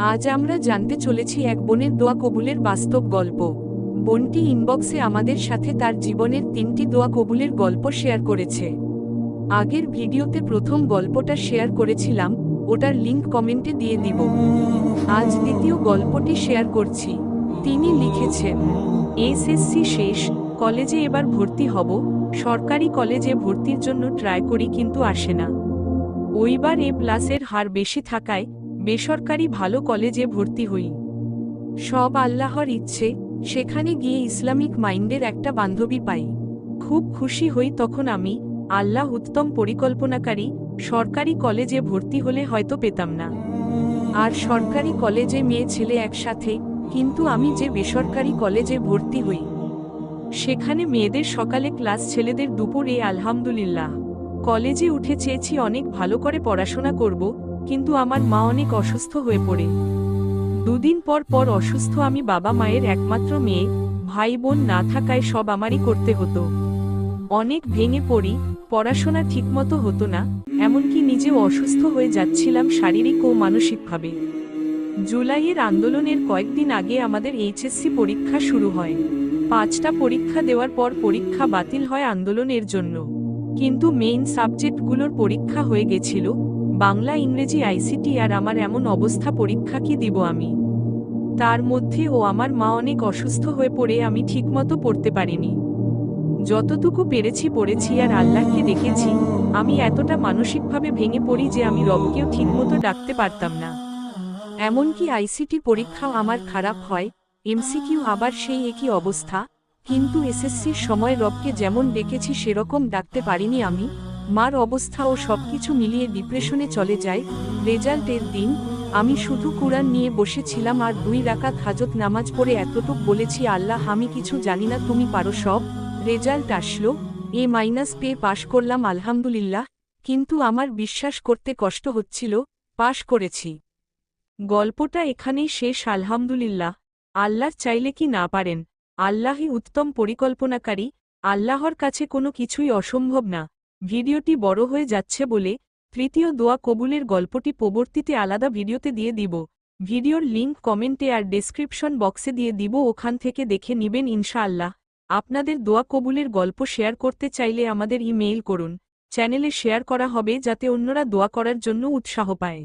আজ আমরা জানতে চলেছি এক বোনের দোয়া কবুলের বাস্তব গল্প। বোনটি ইনবক্সে আমাদের সাথে তার জীবনের তিনটি দোয়া কবুলের গল্প শেয়ার করেছে। আগের ভিডিওতে প্রথম গল্পটা শেয়ার করেছিলাম, ওটার লিঙ্ক কমেন্টে দিয়ে দিব। আজ দ্বিতীয় গল্পটি শেয়ার করছি। তিনি লিখেছেন, এসএসসি শেষ, কলেজে এবার ভর্তি হব, সরকারি কলেজে ভর্তির জন্য ট্রাই করি কিন্তু আসে না। ওইবার এ প্লাসের হার বেশি থাকায় বেসরকারি ভালো কলেজে ভর্তি হই। সব আল্লাহর ইচ্ছে, সেখানে গিয়ে ইসলামিক মাইন্ডের একটা বান্ধবী পাই। খুব খুশি হই তখন আমি, আল্লাহ উত্তম পরিকল্পনাকারী, সরকারি কলেজে ভর্তি হলে হয়তো পেতাম না। আর সরকারি কলেজে মেয়ে ছেলে একসাথে, কিন্তু আমি যে বেসরকারি কলেজে ভর্তি হই। সেখানে মেয়েদের সকালে ক্লাস ছেলেদের দুপুরে আলহামদুলিল্লাহ। কলেজে উঠে চেয়েছি অনেক ভালো করে পড়াশোনা করব কিন্তু আমার মা অনেক অসুস্থ হয়ে পড়ে। দুদিন পর পর অসুস্থ আমি বাবা মায়ের একমাত্র মেয়ে, ভাই বোন না থাকায় সব আমারই করতে হতো। অনেক ভেঙে পড়ি, পড়াশোনা ঠিকমতো হতো না, এমনকি নিজেও অসুস্থ হয়ে যাচ্ছিলাম শারীরিক ও মানসিকভাবে। জুলাইয়ের আন্দোলনের কয়েকদিন আগে আমাদের এইচএসসি পরীক্ষা শুরু হয়। পাঁচটা পরীক্ষা দেওয়ার পর পরীক্ষা বাতিল হয় আন্দোলনের জন্য। কিন্তু মেইন সাবজেক্টগুলোর পরীক্ষা হয়ে গেছিল বাংলা, ইংরেজি, আইসিটি আর আমার এমন অবস্থা পরীক্ষা কি দিব আমি? তার মধ্যে ও আমার মা অনেক অসুস্থ হয়ে পড়ে আমি ঠিকমতো পড়তে পারিনি। যতটুকু পেরেছি পড়েছি আর আল্লাহকে দেখেছি, আমি এতটা মানসিকভাবে ভেঙে পড়ি যে আমি রবকেও ঠিকমতো ডাকতে পারতাম না। এমনকি আইসিটি পরীক্ষাও আমার খারাপ হয়, এমসিকিউ আবার সেই একই অবস্থা, কিন্তু এসএসসির সময় রবকে যেমন ডেকেছি সেরকম ডাকতে পারিনি আমি মার অবস্থা ও সবকিছু মিলিয়ে ডিপ্রেশনে চলে যায়। রেজাল্টের দিন, আমি শুধু কোরআন নিয়ে বসেছিলাম আর দুই রাকাত হাজত নামাজ পড়ে এতটুক বলেছি, আল্লাহ, আমি কিছু জানি না, তুমি পারো সব। রেজাল্ট আসলো এ মাইনাস পেয়ে পাশ করলাম, আলহামদুলিল্লাহ। কিন্তু আমার বিশ্বাস করতে কষ্ট হচ্ছিল পাশ করেছি। গল্পটা এখানেই শেষ, আলহামদুলিল্লাহ। আল্লাহ চাইলে কি না পারেন? আল্লাহই উত্তম পরিকল্পনাকারী, আল্লাহর কাছে কোনো কিছুই অসম্ভব না। ভিডিওটি বড় হয়ে যাচ্ছে বলে তৃতীয় দোয়া কবুলের গল্পটি পরবর্তীতে আলাদা ভিডিওতে দিয়ে দিব। ভিডিওর লিঙ্ক কমেন্টে আর ডেসক্রিপশন বক্সে দিয়ে দিব, ওখান থেকে দেখে নিবেন ইনশাআল্লাহ। আপনাদের দোয়া কবুলের গল্প শেয়ার করতে চাইলে আমাদের ইমেইল করুন। চ্যানেলে শেয়ার করা হবে যাতে অন্যরা দোয়া করার জন্য উৎসাহ পায়।